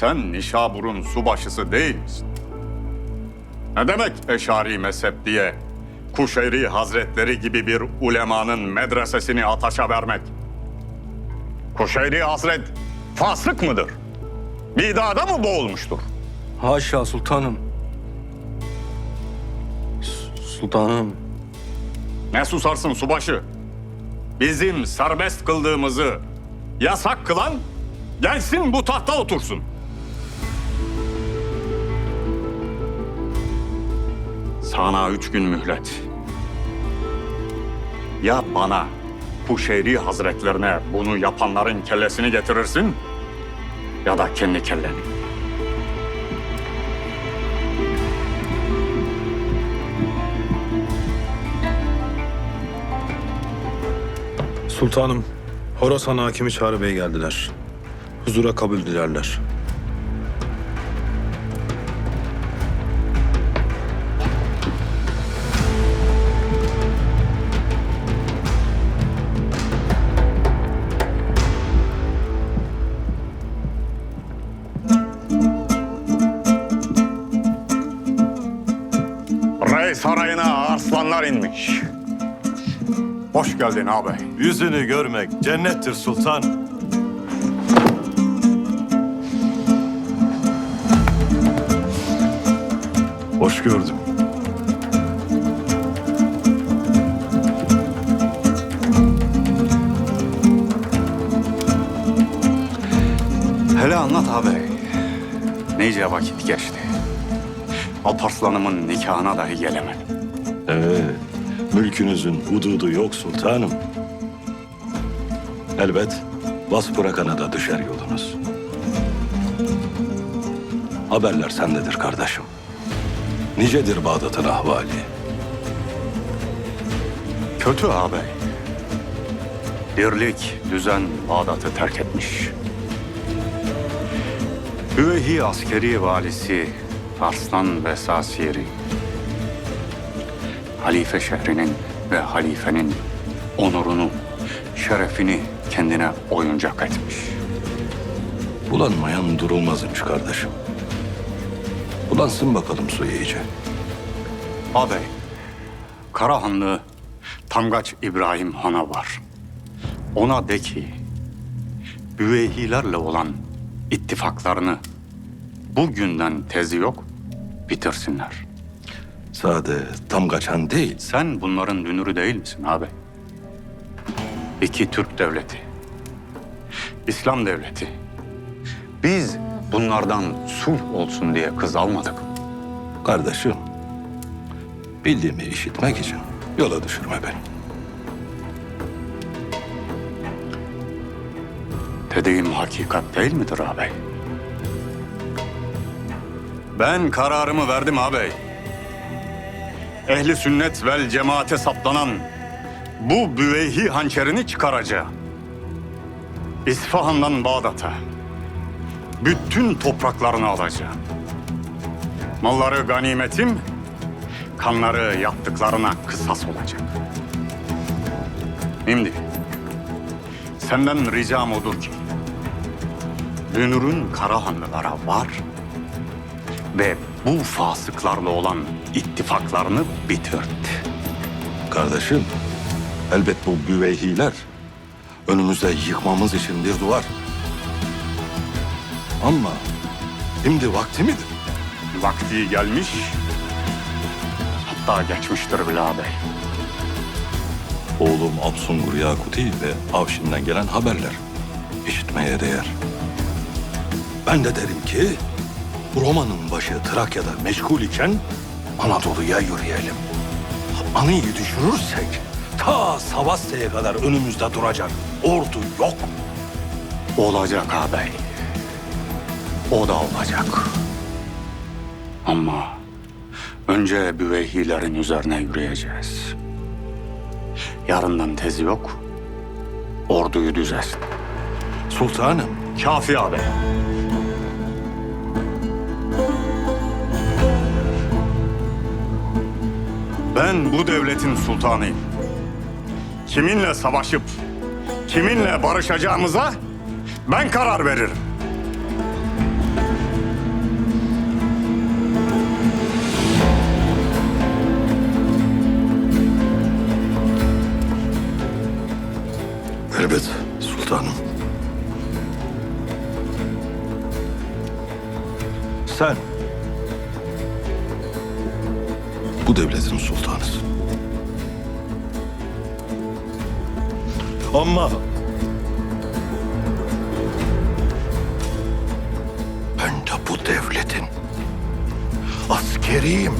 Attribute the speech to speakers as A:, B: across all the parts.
A: Sen Nişabur'un subaşısı değil misin? Ne demek Eşari mezhep diye Kuşeyri Hazretleri gibi bir ulemanın medresesini ataşa vermek? Kuşeyri Hazret fasık mıdır? Bidada mı boğulmuştur?
B: Haşa sultanım. S- Sultanım.
A: Ne susarsın subaşı? Bizim serbest kıldığımızı yasak kılan gelsin bu tahta otursun. Sana üç gün mühlet. Ya bana Kuşeyri Hazretlerine bunu yapanların kellesini getirirsin ya da kendi kelleni.
C: Sultanım, Horasan Hakimi Çağrı Bey geldiler. Huzura kabul dilerler.
A: Arslanlar inmiş. Hoş geldin ağabey.
D: Yüzünü görmek cennettir sultan. Hoş gördüm.
A: Hele anlat ağabey. Neyce vakit geçti. Alparslanımın nikahına dahi gelemedim.
D: Ee, mülkünüzün hududu yok sultanım. Elbet Vaspurakan'a da düşer yolunuz. Haberler sendedir kardeşim. Nicedir Bağdat'ın ahvali.
A: Kötü ağabey. Birlik, düzen Bağdat'ı terk etmiş. Hüvehi askeri valisi Arslan ve Sasiri. Halife şehrinin ve halifenin onurunu, şerefini kendine oyuncak etmiş.
D: Bulanmayan durulmazmış kardeşim. Bulansın bakalım su iyice.
A: Ağabey, Karahanlı Tamgaç İbrahim Han'a var. Ona de ki, Büveyhilerle olan ittifaklarını bugünden tezi yok bitirsinler.
D: Sade tam kaçan değil.
A: Sen bunların dünürü değil misin ağabey? İki Türk devleti, İslam devleti. Biz bunlardan sulh olsun diye kız almadık.
D: Kardeşim, bildiğimi işitmek için yola düşürme beni.
A: Dediğim hakikat değil midir ağabey? Ben kararımı verdim ağabey. Ehli sünnet vel cemaate saplanan bu büveyhi hançerini çıkaracağım. İsfahan'dan Bağdat'a bütün topraklarını alacağım. Malları ganimetim, kanları yaptıklarına kısas olacak. Şimdi Senden ricam odur ki, Dünür'ün Karahanlılara var ve bu fasıklarla olan ittifaklarını bitirt.
D: Kardeşim, elbet bu büveyhiler önümüzde yıkmamız için bir duvar. Ama şimdi vakti midir?
A: Vakti gelmiş, hatta geçmiştir bile ağabey.
D: Oğlum Absungur Yakuti ve Avşin'den gelen haberler işitmeye değer. Ben de derim ki Roma'nın başı Trakya'da meşgul iken Anadolu'ya yürüyelim. Anıyı düşürürsek ta Savastya'ya kadar önümüzde duracak ordu yok.
A: Olacak ağabey. O da olacak. Ama önce büveyhilerin üzerine yürüyeceğiz. Yarından tezi yok. Orduyu düzelsin.
D: Sultanım
A: Kafi abi. Ben bu devletin sultanıyım. Kiminle savaşıp kiminle barışacağımıza ben karar veririm.
D: Ama ben de bu devletin askeriyim.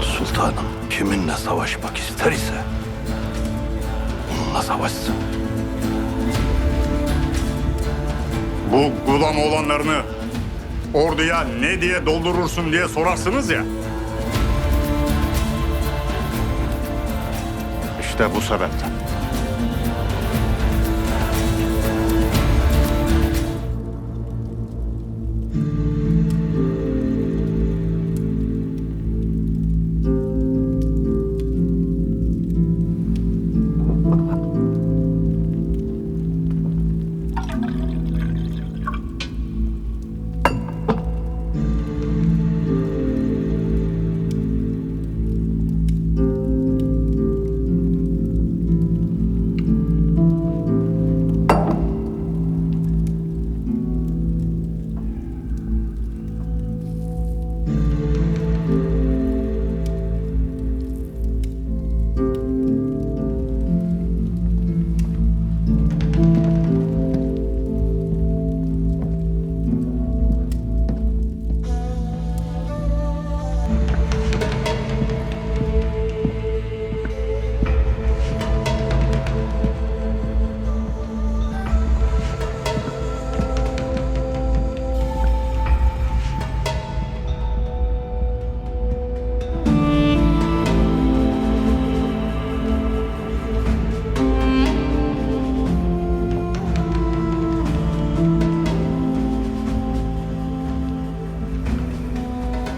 D: Sultanım kiminle savaşmak ister ise onunla savaşsın.
A: Bu gulam olanlarını orduya ne diye doldurursun diye sorarsınız ya. İşte bu sebepten.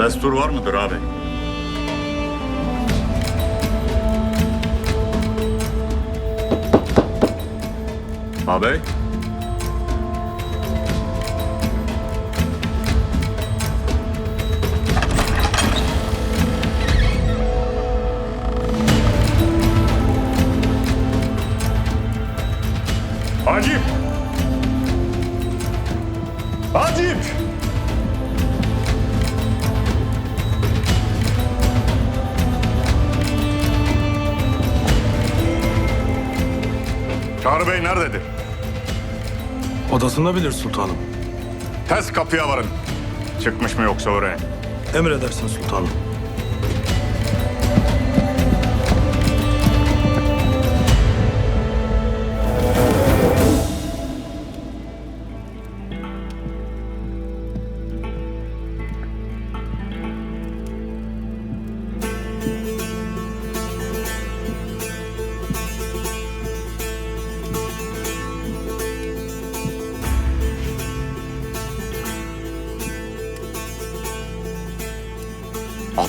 A: Destur var mıdır abi? Abi? Çağrı Bey nerededir?
C: Odasında bilir sultanım.
A: Tez kapıya varın. Çıkmış mı yoksa oraya?
C: Emredersin sultanım.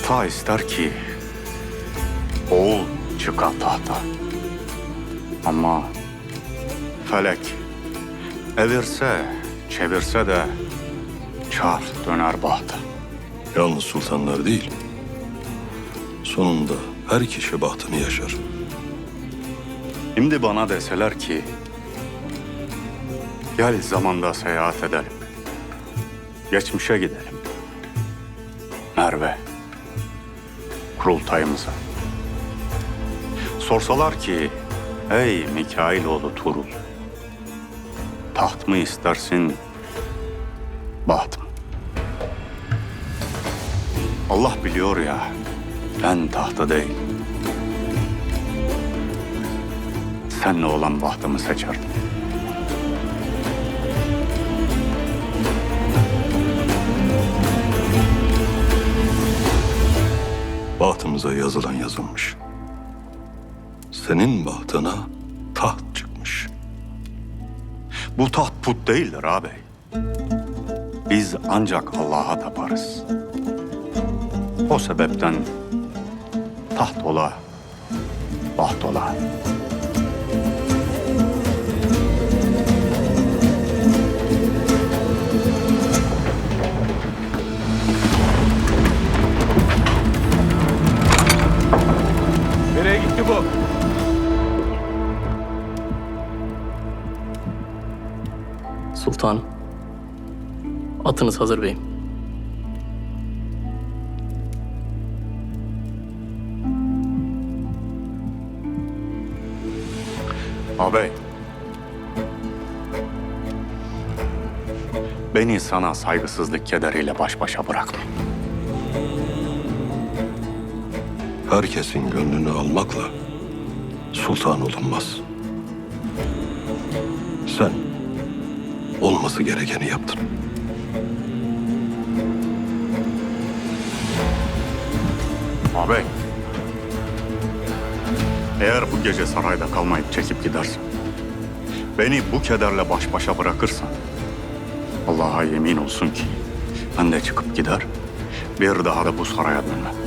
A: Ata ister ki oğul çıka tahta. Ama felek evirse çevirse de çar döner bahta.
D: Yalnız sultanlar değil. Sonunda her kişi bahtını yaşar.
A: Şimdi bana deseler ki gel zamanda seyahat edelim. Geçmişe gidelim. Merve. Kurultayımıza. Sorsalar ki ey Mikailoğlu Turul. Taht mı istersin? Baht mı? Allah biliyor ya ben tahtı değil. Senle olan bahtımı seçerdim.
D: Bahtımıza yazılan yazılmış. Senin bahtına taht çıkmış.
A: Bu taht put değildir ağabey. Biz ancak Allah'a taparız. O sebepten taht ola, baht ola.
B: bu.
E: Sultanım. Atınız hazır beyim.
A: Ağabey. Beni sana saygısızlık kederiyle baş başa bırakma.
D: Herkesin gönlünü almakla sultan olunmaz. Sen olması gerekeni yaptın.
A: Ağabey. Eğer bu gece sarayda kalmayıp çekip gidersen, beni bu kederle baş başa bırakırsan, Allah'a yemin olsun ki ben de çıkıp gider, bir daha da bu saraya dönmem.